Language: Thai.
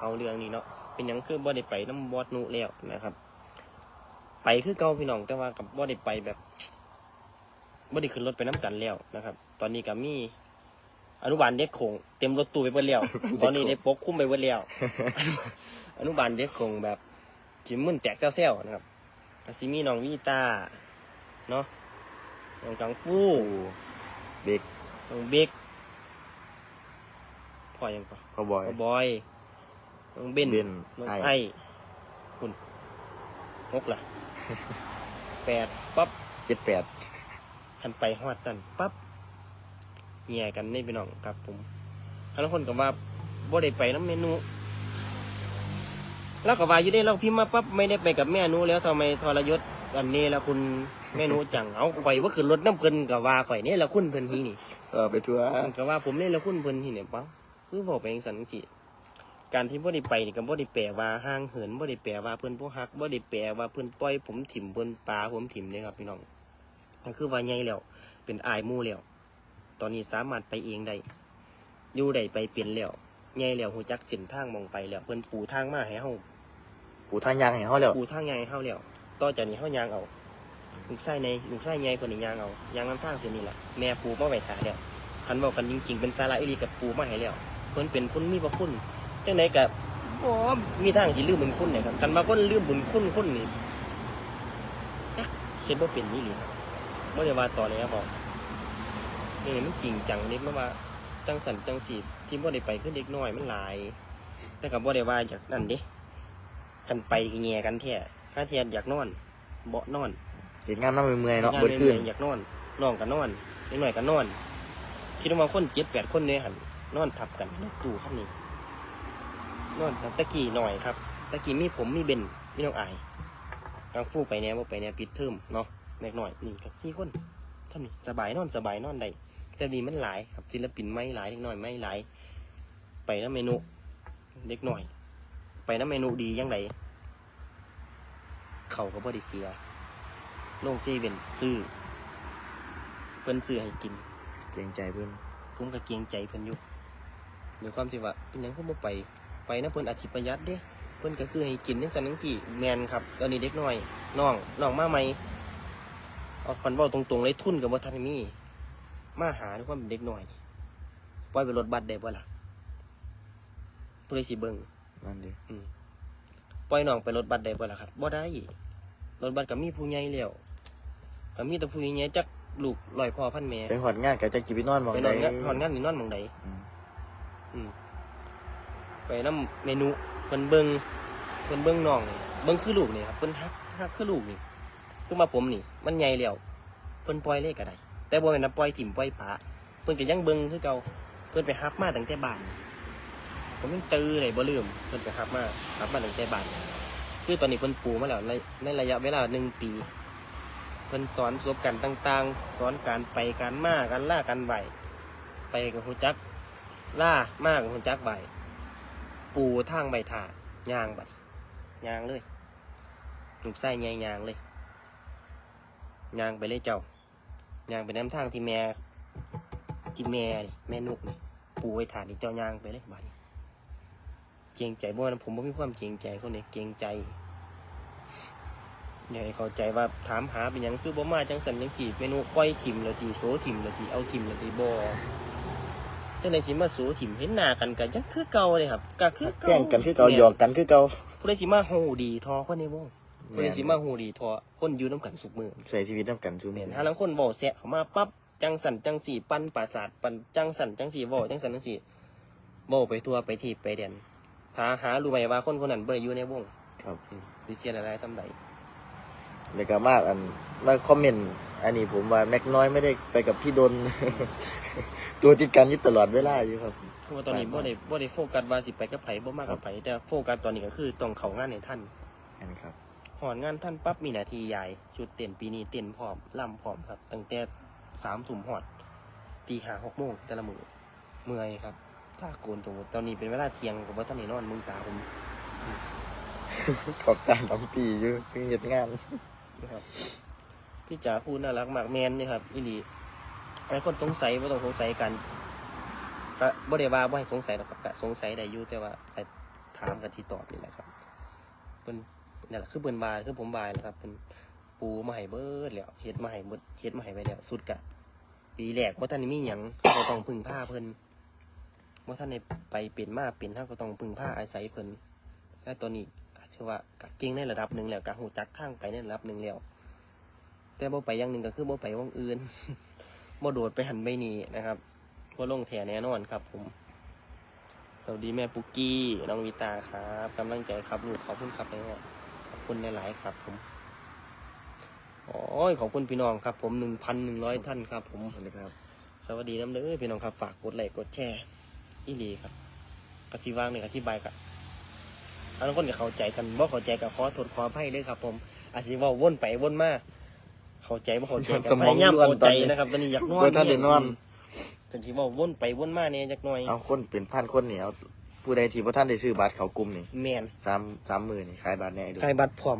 เอาเรื่องนี้เนาะเป็นหยังคือบ่ได้ไปน้ำบอดนุแล้วนะครับ ไปคือเก่าพี่น้องแต่ว่ากับบ่ได้ไปแบบบ่ได้ขึ้นรถไปน้ำกันแล้วนะครับ ตอนนี้ก็มีอนุบาลเด็กโขงเต็มรถตู้ไปเบิดแล้วตอนนี้ได้ปกคุ้มไปเบิดแล้วอนุบาลเด็กโขงแบบจิมมึนแตกเซลๆนะครับก็สิมีน้องวีตาเนาะน้องกังฟูผู้เบกน้องบิ๊กพ่อยังก่อนเขาบอยพ่อบอย น้องเบนเบนน้องไอ้ ไอ้คุณหกล่ะ แปดปั๊บเจ็ดแปดคันไปฮอดนั่นปั๊บแย่กันนี่พี่น้องครับผมแล้วคนก็ว่าบ่ได้ไปน้ำเมนูแล้วก็ว่าอยู่ได้เราพิมพ์มาปั๊บไม่ได้ไปกับแม่หนูแล้วทำไมทรยศอันนี้ละคุณแม่หนูจังเอาข่อยว่าขึ้นรถน้ำเพิ่นกับว่าข่อยนี่ละคุณเพิ่นทีนี่ เออไปทัวร์ก็ว่าผมนี่ละคุณเพิ่นทีเนี่ยปั๊บคือบอกไปเองสันสิ การที่บ่ได้ไปนี่ก็บ่ได้แปลว่าห่างเหินบ่ได้แปลว่าเพิ่นบ่ฮักบ่ได้แปลว่าเพิ่นปล่อย ผมถิ่มเพิ่นปาผมถิ่มเลยครับพี่น้องก็คือว่าใหญ่แล้วเป็นอายหมู่แล้วตอนนี้สามารถไปเองได้อยู่ได้ไปเป็นแล้วใหญ่แล้วหูจักเส้นทางมองไปแล้ว เพิ่นปูทางมาให้เฮาผู้ทางยางให้เขาแล้วปูทางใหญ่ให้เฮาแล้วต่อจากนี้เฮายางเอาลูกชายในลูกชายใหญ่เพิ่นนี่ยางเอายางน้ำทางเส้นนี้ล่ะแม่ปูมาไว้ท่าแล้วคันบอกกันจริงๆเป็นสาระอีหลีกับปูมาให้แล้วเพิ่นเป็นคนมีพระคุณ จังไดก็บ่มีทางสิลืมบุญคุณเนี่ยครับคันมาคนลืมบุญคุณคนนี่จักเฮ็ดบ่เป็นนี่หลีครับบ่ได้ว่าต่อเลยครับบอกนี่มันจริงจังเด็กมาว่าจังสันจังสีที่บ่ได้ไปคือเด็กน้อยมันหลาย แต่กับบ่ได้ว่าจากนั่นเด้กันไปแง่กันแท้ถ้าเทียนอยากนอนเบาะนอนเห็นงานน้ำเมื่อยๆเนาะงานเบิดขึ้นอยากนอนน้องก็นอนเด็กน้อยก็นอน คิดว่าคนเจ็ดแปดคนเนี่ยหันนอนทับกันในตู้คันนี้ นอนตั้งตะกี้หน่อยครับ ตะกี้มีผมมีเบนมีน้องอายกลางฟูไปแนวบ่ไปแนวปิดเทอมเนาะแม็กหน่อยนี่ก็สี่คนเท่านี้สบายนอนสบายนอนได้แต่ดีมันหลายครับศิลปินไม่หลายเล็กน้อยไม่หลาย ไปน้ำเมนูเล็กหน่อย ไปน้ำเมนูดียังไงเขาก็บ่ได้เสียโล่งซีเวนซื้อเพิ่นซื้อให้กิน เกรงใจเพื่อนผมก็เกรงใจเพิ่นอยู่ด้วยความที่ว่าเป็นหยังเขาบ่ไป ไปนะเพิ่นอาชีพประหยัดเด้เพิ่นก็ซื้อให้กินจังซั่นจังซี่แม่นครับตอนนี้เด็กน้อยน้องน้องมาใหม่เอาคันเว้าตรงๆเลยทุนก็บ่ทันมีมาหาด้วยความเป็นเด็กน้อยนี่ปล่อยไปรถบัสได้บ่ล่ะผู้ใดสิเบิ่งนั่นดิปล่อยน้องไปรถบัสได้บ่ล่ะครับบ่ได้รถบัสก็มีผู้ใหญ่แล้วก็มีแต่ผู้ใหญ่จักลูกร้อยพ่อพันแม่ไปหอดงานกับจะกินไปนอนหมองไปนใดอนงานถอนงานนี่นอนหม่องใดอืมอืม ไปนํเมนูเพิ่นเบิ่งเพิ่นเบิ่งน้อง เบิ่งคือลูกนี่ครับเพิ่นฮักฮักคือลูกนี่คือมาผมนี่ มันใหญ่แล้วเพิ่นปล่อยเลยก็ได้ แต่บ่แม่นปล่อยถิ่มปล่อยปะเพิ่นก็ยังเบิ่งคือเก่าเพิ่นไปฮักมาตั้งแต่บ้านผมยังเจอเลยบ่ลืมเพิ่นไปฮักมาฮักมาตั้งแต่บ้านคือตอนนี้เพิ่นปูมาแล้วในในระยะเวลาหนึ่งปีเพิ่นสอนประสบการณ์ต่าง ๆ สอนการไปการมาการล่าการไหวไปกับหูจักล่ามากกับหูจักไหว ปูทางใบถาดยางบัดยางเลยหนุกไส้ใหญ่ยางเลยยางไปเลยเจ้ายางไปน้ำทางที่แม่ที่แม่แม่นุกนี่ปูไว้ถาดนี่เจ้ายางไปเลยบัดเกรงใจบ่นะผมบ่มีความเกรงใจคนนี้เกรงใจอยาให้เข้าใจว่าถามหาเป็นยังคือบ่มาจังสันจังสีเมนูก้อยถิมล้วตีโซถิมล้วตีเอาถิมล้วตีบ่ จังไดสิมาโซถิ่มเห็นหน้ากันก็ยังคือเก่าเลยครับก็คือแกล้งกันคือเก่าหยอกกันคือเก่าผู้ใดสิมาฮู้ดีทอคนในวงผู้ใดแม่นสิมาฮู้ดีทอคนอยู่นํกันสุกมือใส่ชีวิตน้ำกันซูแม่เมนนถ้าลังคนเว้าแซะเข้ามาปั๊บจังสันจังสีปั้นปราสาทปั้นจังสันจังสีเว้าจังสันจังสีเว้าไปทั่วไปที่ไปเด่นถ้าหารู้ไหมว่าคนคนนั้นบ่ได้อยู่ในวงครับอืมสิเสียหลายๆซำใดแล้วก็มากอันมาคอมเมนต์ อันนี้ผมว่าแม็กน้อยไม่ได้ไปกับพี่ดน ตัวติดกันอยู่ตลอดเวลาอยู่ครับเพราะว่าตอนนี้บ่ได้บ่ได้โฟกัสว่าสิไปกับไผบ่มากกับไผแต่โฟกัสตอนนี้ก็คือต้องเข้างานให้ท่านนั่นครับหอนงานท่านปั๊บมีหน้าที่ใหญ่ชุดเต้นปีนี้เต้นพร้อมล่ำพร้อมครับ ตั้งแต่สามทุ่มหอดตีห้าหกโมงแต่ละมือเมื่อยครับ ถ้าโกนตรงตอนนี้เป็นเวลาเที่ยงกับว่าท่านนี่นอนมึงตาผมขอบตาน้องปีอยู่เพิ่งเหตุงานนะครับ พี่จ๋าพูดน่ารักมากแมนนี่ครับอีหลีไอ้คนสงสัยว่าต้องสงสัยกันก็บ่ได้ว่าบ่ให้สงสัยหรอกครับก็สงสัยได้อยู่แต่ว่าก็ถามกับที่ตอบนี่แหละครับเพิ่นนั่นแหละคือเพิ่นบายคือผมบายนะครับเพิ่นปูมาให้เบิดแล้วเฮ็ดมาให้เบิดเฮ็ดมาให้ไว้แล้วสุดกะ ปีแรกบ่ทันได้มีหยังก็ต้องพึ่งพาเพิ่นบ่ทันได้ไปเป็นมาเป็นเฮาก็ต้องพึ่งพาอาศัยเพิ่นและตอนนี้อาจจะว่ากะเก่งในระดับหนึ่งแล้วกะฮู้จักทางไปในระดับหนึ่งแล้ว แต่บ่ไปอย่างหนึ่งก็คือบ่ไปวงอื่นบ่โดดไปหันไปนี่นะครับบ่ลงแถแน่นอนครับ ผม สวัสดีแม่ปุกกี้น้องวิตาครับกำลังใจครับลูกขอบคุณครับแม่ขอบคุณหลายๆครับ ผมโอ้ยขอบคุณพี่น้องครับ ผมหนึ่งพันหนึ่งร้อยท่านครับ ผมสวัสดีครับ สวัสดีน้ำเด้อพี่น้องครับฝากกดไลค์กดแชร์อีหลีครับกสิวางหนึ่งอธิบายกับอันนั้นคนกับเข้าใจกันบ่เข้าใจกับขอโทษขออภัยเลยครับ ผมอาจสิเว่าวนไปวนมา เข้าใจบ่เข้าใจกับสมองพยายามล้วนเข้าตอใจนนี้ นะครับตอนนี้อยากนอนบ่ทันได้นอนแต่ที่ว่าวนไปวนมาเนี่ยจักหน่อยเอาคนเป็นพันคนนี่เอาผู้ใดที่พ่ท่านได้ซื้อบัตรเขากลุ่มนี่แมนสามสามหมื่นนี่ขายบัตรแน่ไอ้ดู ใครบัตรพร้อม